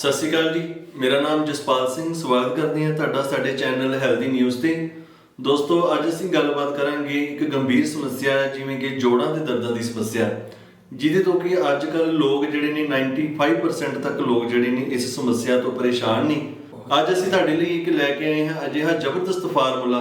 ਸਤਿ ਸ਼੍ਰੀ ਅਕਾਲ ਜੀ। ਮੇਰਾ ਨਾਮ ਜਸਪਾਲ ਸਿੰਘ, ਸਵਾਗਤ ਕਰਦੇ ਹਾਂ ਤੁਹਾਡਾ ਸਾਡੇ ਚੈਨਲ ਹੈਲਦੀ ਨਿਊਜ਼ ਤੇ। ਦੋਸਤੋ, ਅੱਜ ਅਸੀਂ ਗੱਲਬਾਤ ਕਰਾਂਗੇ ਇੱਕ ਗੰਭੀਰ ਸਮੱਸਿਆ, ਜਿਵੇਂ ਕਿ ਜੋੜਾਂ ਦੇ ਦਰਦਾਂ ਦੀ ਸਮੱਸਿਆ, ਜਿਹਦੇ ਤੋਂ ਕਿ ਅੱਜ ਕੱਲ ਲੋਕ ਜਿਹੜੇ ਨੇ 95% ਤੱਕ ਲੋਕ ਜਿਹੜੇ ਨੇ ਇਸ ਸਮੱਸਿਆ ਤੋਂ ਪਰੇਸ਼ਾਨ ਨੇ। ਅੱਜ ਅਸੀਂ ਤੁਹਾਡੇ ਲਈ ਇੱਕ ਲੈ ਕੇ ਆਏ ਹਾਂ ਅਜਿਹਾ ਜ਼ਬਰਦਸਤ ਫਾਰਮੂਲਾ,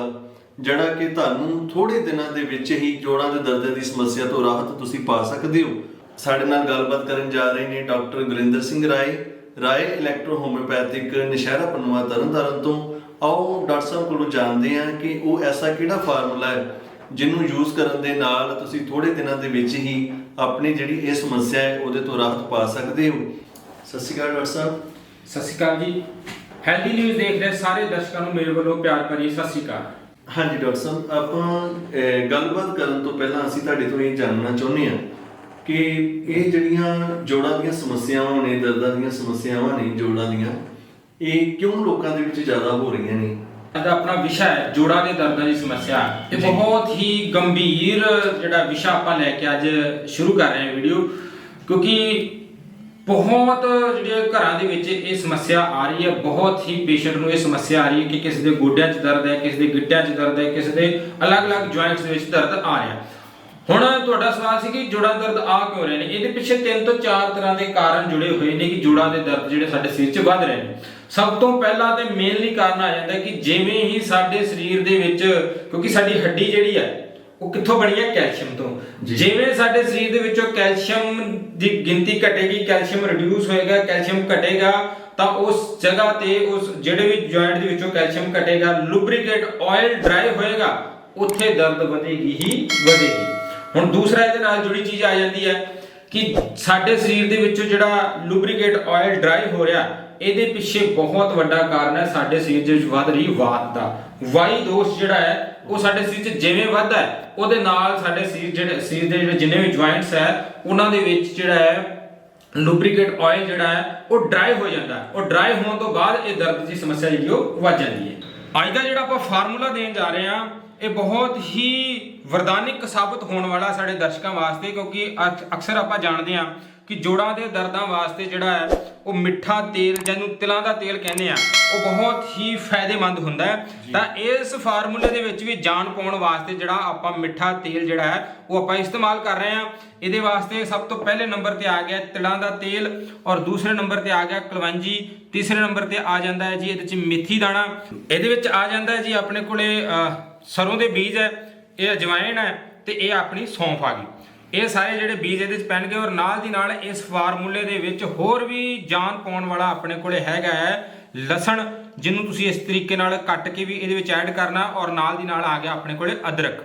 ਜਿਹੜਾ ਕਿ ਤੁਹਾਨੂੰ ਥੋੜੇ ਦਿਨਾਂ ਦੇ ਵਿੱਚ ਹੀ ਜੋੜਾਂ ਦੇ ਦਰਦ ਦੀ ਸਮੱਸਿਆ ਤੋਂ ਰਾਹਤ ਤੁਸੀਂ ਪਾ ਸਕਦੇ ਹੋ। ਸਾਡੇ ਨਾਲ ਗੱਲਬਾਤ ਕਰਨ ਜਾ ਰਹੇ ਨੇ doctor Gurinder Singh Rai Rai electro homeopathic ਨਿਸ਼ਾਰਾ ਪਨਵਾ ਤਰਨਤਾਰਨ ਤੋਂ। ਆਓ ਡਾਕਟਰ ਸਾਹਿਬ ਕੋਲੋਂ ਜਾਣਦੇ ਹਾਂ ਕਿ ਉਹ ਐਸਾ ਕਿਹੜਾ ਫਾਰਮੂਲਾ ਹੈ ਜਿਹਨੂੰ ਯੂਜ਼ ਕਰਨ ਦੇ ਨਾਲ ਤੁਸੀਂ ਥੋੜੇ ਦਿਨਾਂ ਦੇ ਵਿੱਚ ਹੀ ਆਪਣੀ ਜਿਹੜੀ ਇਹ ਸਮੱਸਿਆ ਹੈ ਉਹਦੇ ਤੋਂ ਰਾਹਤ ਪਾ ਸਕਦੇ ਹੋ। ਸਤਿ ਸ਼੍ਰੀ ਅਕਾਲ ਡਾਕਟਰ ਸਾਹਿਬ। ਸਤਿ ਸ਼੍ਰੀ ਅਕਾਲ ਜੀ। ਹੈਲਦੀ ਨਿਊਜ਼ ਦੇਖ ਰਹੇ ਸਾਰੇ ਦਰਸ਼ਕਾਂ ਨੂੰ ਮੇਰੇ ਵੱਲੋਂ ਪਿਆਰ ਭਰੀ ਸਤਿ ਸ਼੍ਰੀ ਅਕਾਲ। ਹਾਂਜੀ ਡਾਕਟਰ ਸਾਹਿਬ ਆਪਾਂ ਗੱਲਬਾਤ ਕਰਨ ਤੋਂ ਪਹਿਲਾਂ ਅਸੀਂ ਤੁਹਾਡੇ ਤੋਂ ਇਹ ਜਾਣਨਾ ਚਾਹੁੰਦੇ ਹਾਂ ਕਿ ਇਹ ਜਿਹੜੀਆਂ ਜੋੜਾਂ ਦੀਆਂ ਸਮੱਸਿਆਵਾਂ ਨੇ ਦਰਦਾਂ ਦੀਆਂ ਸਮੱਸਿਆਵਾਂ ਨੇ ਜੋੜਾਂ ਦੀਆਂ ਇਹ ਕਿਉਂ ਲੋਕਾਂ ਦੇ ਵਿੱਚ ਜ਼ਿਆਦਾ ਹੋ ਰਹੀਆਂ ਨੇ? ਦਾ ਆਪਣਾ ਵਿਸ਼ਾ ਹੈ ਜੋੜਾਂ ਦੇ ਦਰਦਾਂ ਦੀ ਸਮੱਸਿਆ। ਇਹ। ਬਹੁਤ ਹੀ ਗੰਭੀਰ ਜਿਹੜਾ ਵਿਸ਼ਾ ਆਪਾਂ ਲੈ ਕੇ ਅੱਜ ਸ਼ੁਰੂ ਕਰ ਰਹੇ ਹਾਂ ਵੀਡੀਓ ਕਿਉਂਕਿ ਬਹੁਤ ਜਿਹੜੇ ਘਰਾਂ ਦੇ ਵਿੱਚ ਇਹ ਸਮੱਸਿਆ ਆ ਰਹੀ ਹੈ ਬਹੁਤ ਹੀ ਪੇਸ਼ੈਂਟ ਨੂੰ ਇਹ ਸਮੱਸਿਆ ਆ ਰਹੀ ਹੈ ਕਿ ਕਿਸੇ ਦੇ ਗੋਡਿਆਂ 'ਚ ਦਰਦ ਹੈ ਕਿਸੇ ਦੇ ਗਿੱਟਿਆਂ 'ਚ ਦਰਦ ਹੈ ਕਿਸੇ ਦੇ ਅਲੱਗ-ਅਲੱਗ ਜੁਆਇੰਟਸ ਦੇ ਵਿੱਚ ਦਰਦ ਆ ਰਿਹਾ। ਹੁਣ ਤੁਹਾਡਾ ਸਵਾਲ ਸੀ ਕਿ ਜੋੜਾਂ ਦਰਦ ਆ ਕਿਉਂ ਰਹੇ ਨੇ? ਇਹਦੇ ਪਿੱਛੇ ਤਿੰਨ ਤੋਂ ਚਾਰ ਤਰ੍ਹਾਂ ਦੇ ਕਾਰਨ ਜੁੜੇ ਹੋਏ ਨੇ ਕਿ ਜੋੜਾਂ ਦੇ ਦਰਦ ਜਿਹੜੇ ਸਾਡੇ ਸਰੀਰ 'ਚ ਵੱਧ ਰਹੇ ਨੇ। ਸਭ ਤੋਂ ਪਹਿਲਾਂ ਤੇ ਮੇਨਲੀ ਕਾਰਨ ਆ ਜਾਂਦਾ ਕਿ ਜਿਵੇਂ ਹੀ ਸਾਡੇ ਸਰੀਰ ਦੇ ਵਿੱਚ ਕਿਉਂਕਿ ਸਾਡੀ ਹੱਡੀ ਜਿਹੜੀ ਹੈ ਉਹ ਕਿੱਥੋਂ ਬਣੀ ਹੈ ਕੈਲਸ਼ੀਅਮ ਤੋਂ। ਜਿਵੇਂ ਸਾਡੇ ਸਰੀਰ ਦੇ ਵਿੱਚੋਂ ਕੈਲਸ਼ੀਅਮ ਦੀ ਗਿਣਤੀ ਘਟੇਗੀ ਕੈਲਸ਼ੀਅਮ ਰਿਡਿਊਸ ਹੋਏਗਾ ਕੈਲਸ਼ੀਅਮ ਘਟੇਗਾ ਤਾਂ ਉਸ ਜਗ੍ਹਾ ਤੇ ਉਸ ਜਿਹੜੇ ਵੀ ਜੁਆਇੰਟ ਦੇ ਵਿੱਚੋਂ ਕੈਲਸ਼ੀਅਮ ਘਟੇਗਾ ਲੁਬਰੀਕੇਟ ਆਇਲ ਡਰਾਈ ਹੋਏਗਾ ਉੱਥੇ ਦਰਦ ਵਧੇਗੀ ਹੀ ਵਧੇਗੀ। ਹੁਣ ਦੂਸਰਾ ਇਹਦੇ ਨਾਲ ਜੁੜੀ ਚੀਜ਼ ਆ ਜਾਂਦੀ ਹੈ ਕਿ ਸਾਡੇ ਸਰੀਰ ਦੇ ਵਿੱਚੋਂ ਜਿਹੜਾ ਲੁਬਰੀਕੇਟ ਆਇਲ ਡਰਾਈ ਹੋ ਰਿਹਾ, ਇਹਦੇ ਪਿੱਛੇ ਬਹੁਤ ਵੱਡਾ ਕਾਰਨ ਹੈ ਸਾਡੇ ਸਰੀਰ ਦੇ ਵਿੱਚ ਵੱਧ ਰਹੀ ਵਾਤ ਦਾ। ਵਾਈ ਦੋਸ਼ ਜਿਹੜਾ ਹੈ, ਉਹ ਸਾਡੇ ਸਰੀਰ 'ਚ ਜਿਵੇਂ ਵੱਧਦਾ ਹੈ, ਉਹਦੇ ਨਾਲ ਸਾਡੇ ਸਰੀਰ ਜਿਹੜੇ, ਸਰੀਰ ਦੇ ਜਿਹੜੇ ਜਿੰਨੇ ਵੀ ਜੁਆਇੰਟਸ ਹੈ, ਉਹਨਾਂ ਦੇ ਵਿੱਚ ਜਿਹੜਾ ਹੈ ਲੁਬਰੀਕੇਟ ਆਇਲ ਜਿਹੜਾ ਹੈ, ਉਹ ਡਰਾਈ ਹੋ ਜਾਂਦਾ ਹੈ। ਉਹ ਡਰਾਈ ਹੋਣ ਤੋਂ ਬਾਅਦ ਇਹ ਦਰਦ ਦੀ ਸਮੱਸਿਆ ਜਿਹੜੀ ਉਹ ਵੱਧ ਜਾਂਦੀ ਹੈ। ਅੱਜ ਦਾ ਜਿਹੜਾ ਆਪਾਂ ਫਾਰਮੂਲਾ ਦੇਣ ਜਾ ਰਹੇ ਹਾਂ ਇਹ ਬਹੁਤ ਹੀ ਵਰਦਾਨਿਕ ਸਾਬਤ ਹੋਣ ਵਾਲਾ ਸਾਡੇ ਦਰਸ਼ਕਾਂ ਵਾਸਤੇ ਕਿਉਂਕਿ ਅਕ- ਅਕਸਰ ਆਪਾਂ ਜਾਣਦੇ ਹਾਂ ਕਿ ਜੋੜਾਂ ਦੇ ਦਰਦਾਂ ਵਾਸਤੇ ਜਿਹੜਾ ਹੈ ਉਹ ਮਿੱਠਾ ਤੇਲ ਜਿਹਨੂੰ ਤਿਲਾਂ ਦਾ ਤੇਲ ਕਹਿੰਦੇ ਆ ਉਹ ਬਹੁਤ ਹੀ ਫਾਇਦੇਮੰਦ ਹੁੰਦਾ ਹੈ। ਤਾਂ ਇਸ ਫਾਰਮੂਲੇ ਦੇ ਵਿੱਚ ਵੀ ਜਾਨ ਪਾਉਣ ਵਾਸਤੇ ਜਿਹੜਾ ਆਪਾਂ ਮਿੱਠਾ ਤੇਲ ਜਿਹੜਾ ਹੈ ਉਹ ਆਪਾਂ ਇਸਤੇਮਾਲ ਕਰ ਰਹੇ ਹਾਂ। ਇਹਦੇ ਵਾਸਤੇ ਸਭ ਤੋਂ ਪਹਿਲੇ ਨੰਬਰ ਤੇ ਆ ਗਿਆ ਤਿਲਾਂ ਦਾ ਤੇਲ ਔਰ ਦੂਸਰੇ ਨੰਬਰ ਤੇ ਆ ਗਿਆ ਕਲਵੰਜੀ। ਤੀਸਰੇ ਨੰਬਰ ਤੇ ਆ ਜਾਂਦਾ ਹੈ ਜੀ ਇਹਦੇ ਵਿੱਚ ਮੇਥੀ ਦਾਣਾ। ਇਹਦੇ ਵਿੱਚ ਆ ਜਾਂਦਾ ਹੈ ਜੀ ਆਪਣੇ ਕੋਲੇ ਸਰੋਂ ਦੇ ਬੀਜ ਹੈ, ਇਹ ਅਜਵਾਇਣ ਹੈ ਤੇ ਇਹ ਆਪਣੀ ਸੌਂਫ ਆ ਗਈ। ਇਹ ਸਾਰੇ ਜਿਹੜੇ ਬੀਜ ਇਹਦੇ ਵਿੱਚ ਪੈਣਗੇ ਔਰ ਨਾਲ ਦੀ ਨਾਲ ਇਸ ਫਾਰਮੂਲੇ ਦੇ ਵਿੱਚ ਹੋਰ ਵੀ ਜਾਨ ਪਾਉਣ ਵਾਲਾ ਆਪਣੇ ਕੋਲੇ ਹੈਗਾ ਹੈ, ਲਸਣ, ਜਿਹਨੂੰ ਤੁਸੀਂ ਇਸ ਤਰੀਕੇ ਨਾਲ ਕੱਟ ਕੇ ਵੀ ਇਹਦੇ ਵਿੱਚ ਐਡ ਕਰਨਾ ਔਰ ਨਾਲ ਦੀ ਨਾਲ ਆ ਗਿਆ ਆਪਣੇ ਕੋਲੇ ਅਦਰਕ।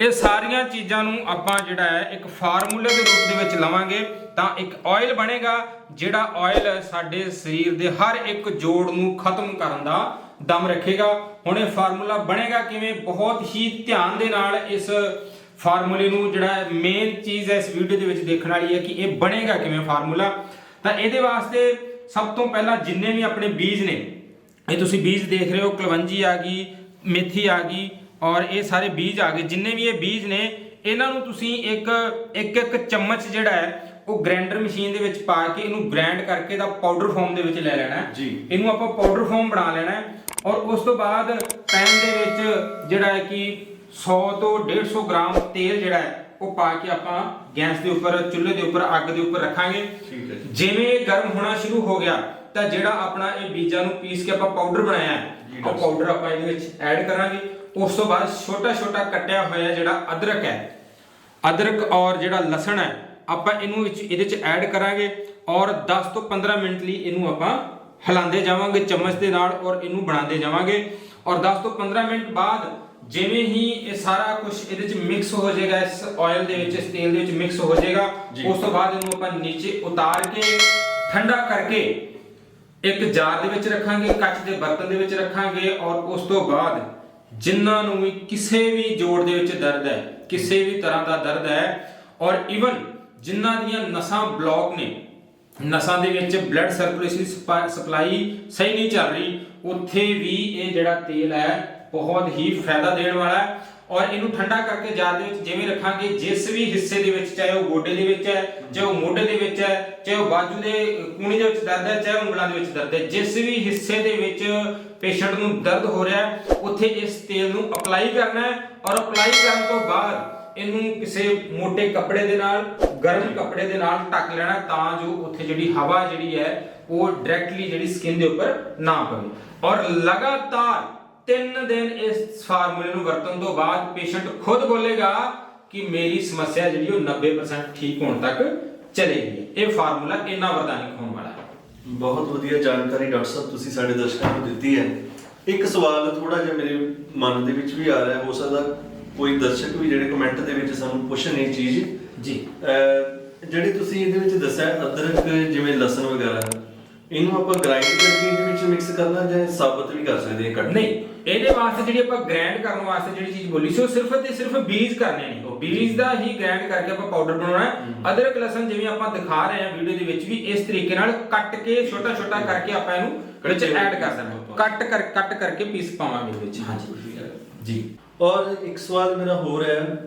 ਇਹ ਸਾਰੀਆਂ ਚੀਜ਼ਾਂ ਨੂੰ ਆਪਾਂ ਜਿਹੜਾ ਹੈ ਇੱਕ ਫਾਰਮੂਲੇ ਦੇ ਰੂਪ ਦੇ ਵਿੱਚ ਲਵਾਂਗੇ ਤਾਂ ਇੱਕ ਆਇਲ ਬਣੇਗਾ, ਜਿਹੜਾ ਆਇਲ ਸਾਡੇ ਸਰੀਰ ਦੇ ਹਰ ਇੱਕ ਜੋੜ ਨੂੰ ਖਤਮ ਕਰਨ ਦਾ ਦਮ ਰੱਖੇਗਾ। ਹੁਣ ਇਹ ਫਾਰਮੂਲਾ ਬਣੇਗਾ ਕਿਵੇਂ? ਬਹੁਤ ਹੀ ਧਿਆਨ ਦੇ ਨਾਲ ਇਸ ਫਾਰਮੂਲੇ ਨੂੰ ਜਿਹੜਾ ਮੇਨ ਚੀਜ਼ ਹੈ ਇਸ ਵੀਡੀਓ ਦੇ ਵਿੱਚ ਦੇਖਣ ਵਾਲੀ ਹੈ ਕਿ ਇਹ ਬਣੇਗਾ ਕਿਵੇਂ ਫਾਰਮੂਲਾ। ਤਾਂ ਇਹਦੇ ਵਾਸਤੇ ਸਭ ਤੋਂ ਪਹਿਲਾਂ ਜਿੰਨੇ ਵੀ ਆਪਣੇ ਬੀਜ ਨੇ ਇਹ ਤੁਸੀਂ ਬੀਜ ਦੇਖ ਰਹੇ ਹੋ ਕਲਵੰਜੀ ਆ ਗਈ ਮੇਥੀ ਆ ਗਈ ਔਰ ਇਹ ਸਾਰੇ ਬੀਜ ਆ ਗਏ। ਜਿੰਨੇ ਵੀ ਇਹ ਬੀਜ ਨੇ ਇਹਨਾਂ ਨੂੰ ਤੁਸੀਂ ਇੱਕ ਇੱਕ ਇੱਕ ਚਮਚ ਜਿਹੜਾ ਹੈ ਉਹ ਗ੍ਰਾਈਂਡਰ ਮਸ਼ੀਨ ਦੇ ਵਿੱਚ ਪਾ ਕੇ ਇਹਨੂੰ ਗ੍ਰਾਈਂਡ ਕਰਕੇ ਦਾ ਪਾਊਡਰ ਫਾਰਮ ਦੇ ਵਿੱਚ ਲੈ ਲੈਣਾ ਹੈ। ਜੀ। ਇਹਨੂੰ ਆਪਾਂ ਪਾਊਡਰ ਫਾਰਮ ਬਣਾ ਲੈਣਾ ਹੈ। ਔਰ ਉਸ ਤੋਂ ਬਾਅਦ ਪੈਨ ਦੇ ਵਿੱਚ ਜਿਹੜਾ ਹੈ ਕਿ 100 ਤੋਂ 150 ਗ੍ਰਾਮ ਤੇਲ ਜਿਹੜਾ ਹੈ ਉਹ ਪਾ ਕੇ ਆਪਾਂ ਗੈਸ ਦੇ ਉੱਪਰ ਚੁੱਲ੍ਹੇ ਦੇ ਉੱਪਰ ਅੱਗ ਦੇ ਉੱਪਰ ਰੱਖਾਂਗੇ। ਠੀਕ ਹੈ ਜੀ। ਜਿਵੇਂ ਇਹ ਗਰਮ ਹੋਣਾ ਸ਼ੁਰੂ ਹੋ ਗਿਆ ਤਾਂ ਜਿਹੜਾ ਆਪਣਾ ਇਹ ਬੀਜਾਂ ਨੂੰ ਪੀਸ ਕੇ ਆਪਾਂ ਪਾਊਡਰ ਬਣਾਇਆ ਹੈ ਉਹ ਪਾਊਡਰ ਆਪਾਂ ਇਹਦੇ ਵਿੱਚ ਐਡ ਕਰਾਂਗੇ। ਉਸ ਤੋਂ ਬਾਅਦ ਛੋਟਾ ਛੋਟਾ ਕੱਟਿਆ ਹੋਇਆ ਜਿਹੜਾ ਅਦਰਕ ਹੈ ਅਦਰਕ ਔਰ ਜਿਹੜਾ ਲਸਣ ਹੈ ਆਪਾਂ ਇਹਨੂੰ ਵਿੱਚ ਇਹਦੇ ਚ ਐਡ ਕਰਾਂਗੇ। ਔਰ 10 ਤੋਂ 15 ਮਿੰਟ ਲਈ ਇਹਨੂੰ ਆਪਾਂ ਹਿਲਾਉਂਦੇ ਜਾਵਾਂਗੇ ਚਮਚ ਦੇ ਨਾਲ ਔਰ ਇਹਨੂੰ ਬਣਾਉਂਦੇ ਜਾਵਾਂਗੇ ਔਰ 10 ਤੋਂ 15 ਮਿੰਟ ਬਾਅਦ ਜਿਵੇਂ ਹੀ ਇਹ ਸਾਰਾ ਕੁਝ ਇਹਦੇ ਚ ਮਿਕਸ ਹੋ ਜਾਏਗਾ ਇਸ ਆਇਲ ਦੇ ਵਿੱਚ ਇਸ ਤੇਲ ਦੇ ਵਿੱਚ ਮਿਕਸ ਹੋ ਜਾਏਗਾ। ਉਸ ਤੋਂ ਬਾਅਦ ਇਹਨੂੰ ਆਪਾਂ ਨੀਚੇ ਉਤਾਰ ਕੇ ਠੰਡਾ ਕਰਕੇ ਇੱਕ ਜਾਰ ਦੇ ਵਿੱਚ ਰੱਖਾਂਗੇ ਕੱਚ ਦੇ ਬਰਤਨ ਦੇ ਵਿੱਚ ਰੱਖਾਂਗੇ ਔਰ ਉਸ ਤੋਂ ਬਾਅਦ ਜਿਨ੍ਹਾਂ ਨੂੰ ਵੀ ਕਿਸੇ ਵੀ ਜੋੜ ਦੇ ਵਿੱਚ ਦਰਦ ਹੈ ਕਿਸੇ ਵੀ ਤਰ੍ਹਾਂ ਦਾ ਦਰਦ ਹੈ ਔਰ ਇਵਨ ਜਿਨ੍ਹਾਂ ਦੀਆਂ ਨਸਾਂ ਬਲੌਕ ਨੇ ਨਸਾਂ ਦੇ ਵਿੱਚ ਬਲੱਡ ਸਰਕੂਲੇਸ਼ਨ ਸਪਲਾਈ ਸਹੀ ਨਹੀਂ ਚੱਲ ਰਹੀ, ਉੱਥੇ ਵੀ ਇਹ ਜਿਹੜਾ ਤੇਲ ਹੈ, ਬਹੁਤ ਹੀ ਫਾਇਦਾ ਦੇਣ ਵਾਲਾ ਹੈ। ਔਰ ਇਹਨੂੰ ਠੰਡਾ ਕਰਕੇ ਜਾਰ ਦੇ ਵਿੱਚ ਜਿਵੇਂ ਰੱਖਾਂਗੇ, ਜਿਸ ਵੀ ਹਿੱਸੇ ਦੇ ਵਿੱਚ, ਚਾਹੇ ਉਹ ਗੋਡੇ ਦੇ ਵਿੱਚ ਹੈ, ਚਾਹੇ ਉਹ ਮੋਢੇ ਦੇ ਵਿੱਚ ਹੈ, ਚਾਹੇ ਉਹ ਬਾਜੂ ਦੇ ਕੂਣੀ ਦੇ ਵਿੱਚ ਦਰਦ ਹੈ, ਚਾਹੇ ਉਂਗਲਾਂ ਦੇ ਵਿੱਚ ਦਰਦ ਹੈ, ਜਿਸ ਵੀ ਹਿੱਸੇ ਦੇ ਵਿੱਚ ਪੇਸ਼ੈਂਟ ਨੂੰ ਦਰਦ ਹੋ ਰਿਹਾ ਹੈ, ਉੱਥੇ ਇਸ ਤੇਲ ਨੂੰ ਅਪਲਾਈ ਕਰਨਾ ਹੈ। ਔਰ ਅਪਲਾਈ ਕਰਨ ਤੋਂ ਬਾਅਦ ਇਹਨੂੰ ਕਿਸੇ ਮੋٹے ਕੱਪੜੇ ਦੇ ਨਾਲ ਗਰਮ ਕੱਪੜੇ ਦੇ ਨਾਲ ਢੱਕ ਲੈਣਾ ਤਾਂ ਜੋ ਉੱਥੇ ਜਿਹੜੀ ਹਵਾ ਜਿਹੜੀ ਹੈ ਉਹ ਡਾਇਰੈਕਟਲੀ ਜਿਹੜੀ ਸਕਿਨ ਦੇ ਉੱਪਰ ਨਾ ਪਵੇ। ਔਰ ਲਗਾਤਾਰ 3 ਦਿਨ ਇਸ ਫਾਰਮੂਲੇ ਨੂੰ ਵਰਤਣ ਤੋਂ ਬਾਅਦ ਪੇਸ਼ੈਂਟ ਖੁਦ ਬੋਲੇਗਾ ਕਿ ਮੇਰੀ ਸਮੱਸਿਆ ਜਿਹੜੀ ਉਹ 90% ਠੀਕ ਹੋਣ ਤੱਕ ਚਲੇਗੀ। ਇਹ ਫਾਰਮੂਲਾ ਇੰਨਾ ਵਰਦਾਨਿਕ ਹੋਣ ਵਾਲਾ ਹੈ। ਬਹੁਤ ਵਧੀਆ ਜਾਣਕਾਰੀ ਡਾਕਟਰ ਸਾਹਿਬ ਤੁਸੀਂ ਸਾਡੇ ਦਰਸ਼ਕਾਂ ਨੂੰ ਦਿੱਤੀ ਹੈ। ਇੱਕ ਸਵਾਲ ਥੋੜਾ ਜਿਹਾ ਮੇਰੇ ਮਨ ਦੇ ਵਿੱਚ ਵੀ ਆ ਰਿਹਾ ਹੋ ਸਕਦਾ ਕੋਈ ਦਰਸ਼ਕ ਵੀ ਜਿਹੜੇ ਕਮੈਂਟ ਦੇ ਵਿੱਚ ਸਾਨੂੰ ਪੁੱਛਣ ਇਹ ਚੀਜ਼। ਜੀ। ਜਿਹੜੀ ਤੁਸੀਂ ਇਹਦੇ ਵਿੱਚ ਦੱਸਿਆ ਅਦਰਕ ਜਿਵੇਂ ਲਸਣ ਵਗੈਰਾ ਇਹਨੂੰ ਆਪਾਂ ਗ੍ਰਾਈਂਡ ਕਰਕੇ ਇਹਦੇ ਵਿੱਚ ਮਿਕਸ ਕਰਨਾ ਜਾਂ ਸਾਬਤ ਵੀ ਕਰ ਸਕਦੇ ਹਾਂ ਕੱਟ? ਨਹੀਂ ਇਹਦੇ ਵਾਸਤੇ ਜਿਹੜੀ ਆਪਾਂ ਗ੍ਰਾਈਂਡ ਕਰਨ ਵਾਸਤੇ ਜਿਹੜੀ ਚੀਜ਼ ਬੋਲੀ ਸੀ ਉਹ ਸਿਰਫ ਤੇ ਸਿਰਫ ਬੀਜ ਕਰਨੇ ਨੇ। ਉਹ ਬੀਜ ਦਾ ਹੀ ਗ੍ਰਾਈਂਡ ਕਰਕੇ ਆਪਾਂ ਪਾਊਡਰ ਬਣਾਉਣਾ ਹੈ। ਅਦਰਕ ਲਸਣ ਜਿਵੇਂ ਆਪਾਂ ਦਿਖਾ ਰਹੇ ਹਾਂ ਵੀਡੀਓ ਦੇ ਵਿੱਚ ਵੀ ਇਸ ਤਰੀਕੇ ਨਾਲ ਕੱਟ ਕੇ ਛੋਟਾ ਛੋਟਾ ਕਰਕੇ ਆਪਾਂ ਇਹਨੂੰ ਵਿੱਚ ਐਡ ਕਰ ਦੇਣਾ ਕੱਟ ਕਰ ਕੱਟ ਕਰਕੇ ਪੀਸ ਪਾਵਾਂਗੇ ਵਿੱਚ। ਹਾਂਜੀ। ਜੀ। ਔਰ ਇੱਕ ਸਵਾਲ ਮੇਰਾ ਹੋਰ ਹੈ।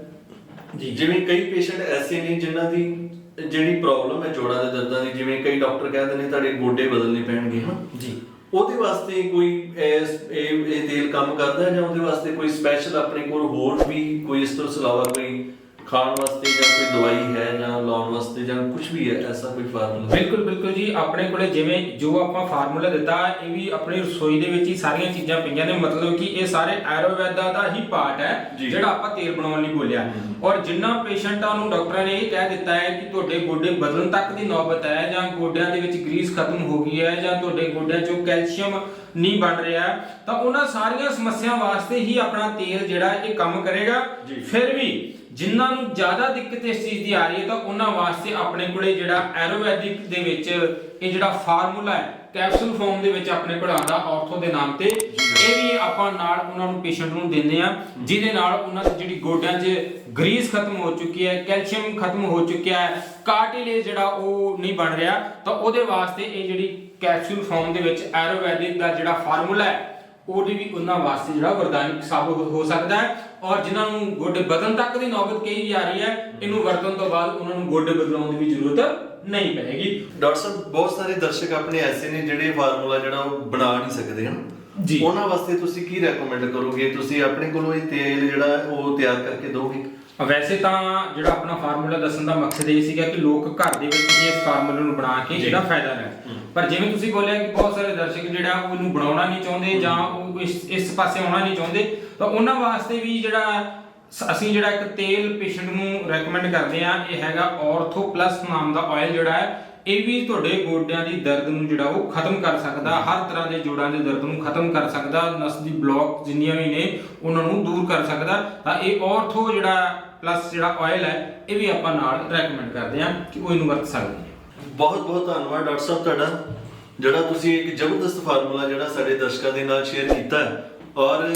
ਜੀ। ਜਿਵੇਂ ਕਈ ਪੇਸ਼ੈਂਟ ਐਸੇ ਨੇ ਜਿਨ੍ਹਾਂ ਦੀ ਜਿਹੜੀ ਪ੍ਰੋਬਲਮ ਹੈ ਜੋੜਾਂ ਦੇ ਦਰਦਾਂ ਦੀ ਜਿਵੇਂ ਕਈ ਡਾਕਟਰ ਕਹਿੰਦੇ ਨੇ ਤੁਹਾਡੇ ਗੋਡੇ ਬਦਲਨੇ ਪੈਣਗੇ ਹਾਂ ਜੀ। ਉਹਦੇ ਵਾਸਤੇ ਕੋਈ ਇਸ- ਇਹ ਇਹ ਤੇਲ ਕੰਮ ਕਰਦਾ ਹੈ ਜਾਂ ਉਹਦੇ ਵਾਸਤੇ ਕੋਈ ਸਪੈਸ਼ਲ ਆਪਣੇ ਕੋਲ ਹੋਰ ਵੀ ਕੋਈ ਇਸ ਤੋਂ ਇਲਾਵਾ ਕੋਈ ਖਾਣ ਵਾਸਤੇ ਜਾਂ ਕੋਈ ਦਵਾਈ ਹੈ ਜਾਂ ਲਾਉਣ ਵਾਸਤੇ ਜਾਂ ਕੁਝ ਵੀ ਹੈ ਐਸਾ ਕੋਈ ਫਾਰਮੂਲਾ ਬਿਲਕੁਲ ਬਿਲਕੁਲ ਜੀ। ਆਪਣੇ ਕੋਲੇ ਜਿਵੇਂ ਜੋ ਆਪਾਂ ਫਾਰਮੂਲਾ ਦਿੱਤਾ ਇਹ ਵੀ ਆਪਣੀ ਰਸੋਈ ਦੇ ਵਿੱਚ ਹੀ ਸਾਰੀਆਂ ਚੀਜ਼ਾਂ ਪਈਆਂ ਨੇ। ਮਤਲਬ ਕਿ ਇਹ ਸਾਰੇ ਆਯੁਰਵੈਦਾ ਦਾ ਹੀ ਪਾਰਟ ਹੈ। ਜਿਹੜਾ ਆਪਾਂ ਤੇਲ ਬਣਾਉਣ ਲਈ ਬੋਲਿਆ। ਔਰ ਜਿੰਨਾ ਪੇਸ਼ੈਂਟਾਂ ਨੂੰ ਡਾਕਟਰਾਂ ਨੇ ਇਹ ਕਹਿ ਦਿੱਤਾ ਹੈ ਕਿ ਤੁਹਾਡੇ ਗੋਡੇ ਬਦਲਣ ਤੱਕ ਦੀ ਨੌਬਤ ਹੈ ਜਾਂ ਗੋਡਿਆਂ ਦੇ ਵਿੱਚ ਗਰੀਸ ਖਤਮ ਹੋ ਗਈ ਹੈ ਜਾਂ ਤੁਹਾਡੇ ਗੋਡਿਆਂ 'ਚੋਂ ਕੈਲਸ਼ੀਅਮ ਨਹੀਂ ਬਣ ਰਿਹਾ ਤਾਂ ਉਹਨਾਂ ਸਾਰੀਆਂ ਸਮੱਸਿਆਵਾਂ ਵਾਸਤੇ ਹੀ ਆਪਣਾ ਤੇਲ ਜਿਹੜਾ ਇਹ ਕੰਮ ਕਰੇਗਾ। ਫਿਰ ਵੀ ਜਿਨ੍ਹਾਂ ਨੂੰ ਜ਼ਿਆਦਾ ਦਿੱਕਤ ਇਸ ਚੀਜ਼ ਦੀ ਆ ਰਹੀ ਹੈ, ਤਾਂ ਉਹਨਾਂ ਵਾਸਤੇ ਆਪਣੇ ਕੋਲੇ ਜਿਹੜਾ ਐਰੋਵੈਦਿਕ ਦੇ ਵਿੱਚ ਇਹ ਜਿਹੜਾ ਫਾਰਮੂਲਾ ਹੈ, ਕੈਪਸੂਲ ਫਾਰਮ ਦੇ ਵਿੱਚ ਆਪਣੇ ਕੋਲ ਆਉਂਦਾ ਆਰਥੋ ਦੇ ਨਾਮ ਤੇ। ਇਹ ਵੀ ਆਪਾਂ ਨਾਲ ਉਹਨਾਂ ਨੂੰ ਪੇਸ਼ੈਂਟ ਨੂੰ ਦਿੰਦੇ ਆ ਜਿਹਦੇ ਨਾਲ ਉਹਨਾਂ ਦੀ ਜਿਹੜੀ ਗੋਡਿਆਂ 'ਚ ਗਰੀਸ ਖਤਮ ਹੋ ਚੁੱਕੀ ਹੈ, ਕੈਲਸ਼ੀਅਮ ਖਤਮ ਹੋ ਚੁੱਕਿਆ ਹੈ, ਕਾਰਟਿਲੇਜ ਜਿਹੜਾ ਉਹ ਨਹੀਂ ਬਣ ਰਿਹਾ, ਤਾਂ ਉਹਦੇ ਵਾਸਤੇ ਇਹ ਜਿਹੜੀ ਕੈਪਸੂਲ ਫਾਰਮ ਦੇ ਵਿੱਚ ਐਰੋਵੈਦਿਕ ਦਾ ਜਿਹੜਾ ਫਾਰਮੂਲਾ ਹੈ, ਉਹਦੀ ਵੀ ਉਹਨਾਂ ਵਾਸਤੇ ਜਿਹੜਾ ਵਰਦਾਨ ਸਾਬਤ ਹੋ ਸਕਦਾ ਹੈ। ਔਰ ਜਿਨ੍ਹਾਂ ਨੂੰ ਗੋਡੇ ਬਦਲਣ ਤੱਕ ਦੀ ਨੌਬਤ ਕਹੀ ਜਾ ਰਹੀ ਹੈ ਇਹਨੂੰ ਵਰਤਣ ਤੋਂ ਬਾਅਦ ਉਹਨਾਂ ਨੂੰ ਗੋਡੇ ਬਦਲਾਉਣ ਦੀ ਵੀ ਜ਼ਰੂਰਤ ਨਹੀਂ ਪਏਗੀ। ਡਾਕਟਰ ਸਾਹਿਬ ਬਹੁਤ ਸਾਰੇ ਦਰਸ਼ਕ ਆਪਣੇ ਐਸੇ ਨੇ ਜਿਹੜੇ ਫਾਰਮੂਲਾ ਜਿਹੜਾ ਉਹ ਬਣਾ ਨਹੀਂ ਸਕਦੇ ਹਨ? ਜੀ। ਉਹਨਾਂ ਵਾਸਤੇ ਤੁਸੀਂ ਕੀ ਰეკਮੈਂਡ ਕਰੋਗੇ? ਤੁਸੀਂ ਆਪਣੇ ਕੋਲੋਂ ਇਹ ਤੇਲ ਜਿਹੜਾ ਉਹ ਤਿਆਰ ਕਰਕੇ ਦੋਗੇ? ਵੈਸੇ ਤਾਂ ਜਿਹੜਾ ਆਪਣਾ ਫਾਰਮੂਲਾ ਦੱਸਣ ਦਾ ਮਕਸਦ ਇਹ ਸੀਗਾ ਕਿ ਲੋਕ ਘਰ ਦੇ ਵਿੱਚ ਹੀ ਇਸ ਫਾਰਮੂਲੇ ਨੂੰ ਬਣਾ ਕੇ ਜਿਹੜਾ ਫਾਇਦਾ ਲੈ ਪਰ ਜਿਵੇਂ ਤੁਸੀਂ ਬੋਲਿਆ ਕਿ ਬਹੁਤ ਸਾਰੇ ਦਰਸ਼ਕ ਜਿਹੜਾ ਉਹ ਇਹਨੂੰ ਬਣਾਉਣਾ ਨਹੀਂ ਚਾਹੁੰਦੇ ਜਾਂ ਉਹ ਇਸ ਇਸ ਪਾਸੇ ਆਉਣਾ ਨਹੀਂ ਚਾਹੁੰਦੇ ਤਾਂ ਉਹਨਾਂ ਵਾਸਤੇ ਵੀ ਜਿਹੜਾ ਅਸੀਂ ਜਿਹੜਾ ਇੱਕ ਤੇਲ ਪੇਸ਼ੈਂਟ ਨੂੰ ਰეკਮੈਂਡ ਕਰਦੇ ਆ ਇਹ ਹੈਗਾ ਔਰਥੋ ਪਲੱਸ ਨਾਮ ਦਾ ਆਇਲ ਜਿਹੜਾ ਹੈ, ਇਹ ਵੀ ਤੁਹਾਡੇ ਗੋਡਿਆਂ ਦੀ ਦਰਦ ਨੂੰ ਜਿਹੜਾ ਉਹ ਖਤਮ ਕਰ ਸਕਦਾ, ਹਰ ਤਰ੍ਹਾਂ ਦੇ ਜੋੜਾਂ ਦੇ ਦਰਦ ਨੂੰ ਖਤਮ ਕਰ ਸਕਦਾ, ਨਸ ਦੀ ਬਲੌਕ ਜਿੰਨੀਆਂ ਵੀ ਨੇ, ਉਹਨਾਂ ਨੂੰ ਦੂਰ ਕਰ ਸਕਦਾ, ਤਾਂ ਇਹ ਔਰਥੋ ਜਿਹੜਾ ਪਲੱਸ ਜਿਹੜਾ ਆਇਲ ਹੈ, ਇਹ ਵੀ ਆਪਾਂ ਨਾਲ ਰეკਮੈਂਡ ਕਰਦੇ ਆ ਕਿ ਉਹ ਇਹਨੂੰ ਵਰਤ ਸਕਦੇ ਆ ਬਹੁਤ ਬਹੁਤ ਧੰਨਵਾਦ ਡਾਕਟਰ ਸਾਹਿਬ ਤੁਹਾਡਾ, ਜਿਹੜਾ ਤੁਸੀਂ ਇੱਕ ਜ਼ਬਰਦਸਤ ਫਾਰਮੂਲਾ ਜਿਹੜਾ ਸਾਡੇ ਦਰਸ਼ਕਾਂ ਦੇ ਨਾਲ ਸ਼ੇਅਰ ਕੀਤਾ ਔਰ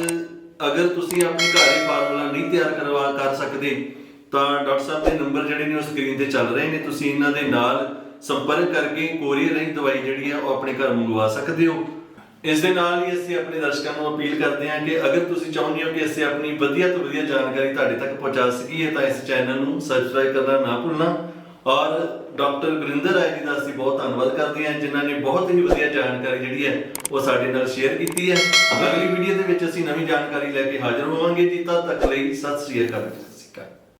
ਅਗਰ ਤੁਸੀਂ ਆਪਣੇ ਘਰ ਇਹ ਫਾਰਮੂਲਾ ਨਹੀਂ ਤਿਆਰ ਕਰਵਾ ਕਰ ਸਕਦੇ, ਤਾਂ ਡਾਕਟਰ ਸਾਹਿਬ ਦੇ ਨੰਬਰ ਜਿਹੜੇ ਨੇ ਉਹ ਸਕਰੀਨ ਤੇ ਚੱਲ ਰਹੇ ਨੇ। ਤੁਸੀਂ ਇਹਨਾਂ ਦੇ ਨਾਲ ਸੰਪਰਕ ਕਰਕੇ ਕੋਰੀਅਰ ਰਾਹੀਂ ਦਵਾਈ ਜਿਹੜੀ ਆ ਉਹ ਆਪਣੇ ਘਰ ਮੰਗਵਾ ਸਕਦੇ ਹੋ। ਇਸ ਦੇ ਨਾਲ ਹੀ ਅਸੀਂ ਆਪਣੇ ਦਰਸ਼ਕਾਂ ਨੂੰ ਅਪੀਲ ਕਰਦੇ ਹਾਂ ਕਿ ਅਗਰ ਤੁਸੀਂ ਚਾਹੁੰਦੇ ਹੋ ਕਿ ਅਸੀਂ ਆਪਣੀ ਵਧੀਆ ਤੋਂ ਵਧੀਆ ਜਾਣਕਾਰੀ ਤੁਹਾਡੇ ਤੱਕ ਪਹੁੰਚਾ ਸਕੀਏ, ਤਾਂ ਇਸ ਚੈਨਲ ਨੂੰ ਸਬਸਕ੍ਰਾਈਬ ਕਰਨਾ ਨਾ ਭੁੱਲਣਾ। ਔਰ ਡਾਕਟਰ ਗੁਰਿੰਦਰ ਰਾਏ ਜੀ ਦਾ ਅਸੀਂ ਬਹੁਤ ਧੰਨਵਾਦ ਕਰਦੇ ਹਾਂ, ਜਿਨ੍ਹਾਂ ਨੇ ਬਹੁਤ ਹੀ ਵਧੀਆ ਜਾਣਕਾਰੀ ਜਿਹੜੀ ਹੈ ਉਹ ਸਾਡੇ ਨਾਲ ਸ਼ੇਅਰ ਕੀਤੀ ਹੈ। ਅਗਲੀ ਵੀਡੀਓ ਦੇ ਵਿੱਚ ਅਸੀਂ ਨਵੀਂ ਜਾਣਕਾਰੀ ਲੈ ਕੇ ਹਾਜ਼ਰ ਹੋਵਾਂਗੇ ਜੀ। ਤਦ ਤੱਕ ਲਈ ਸਤਿ ਸ੍ਰੀ ਅਕਾਲ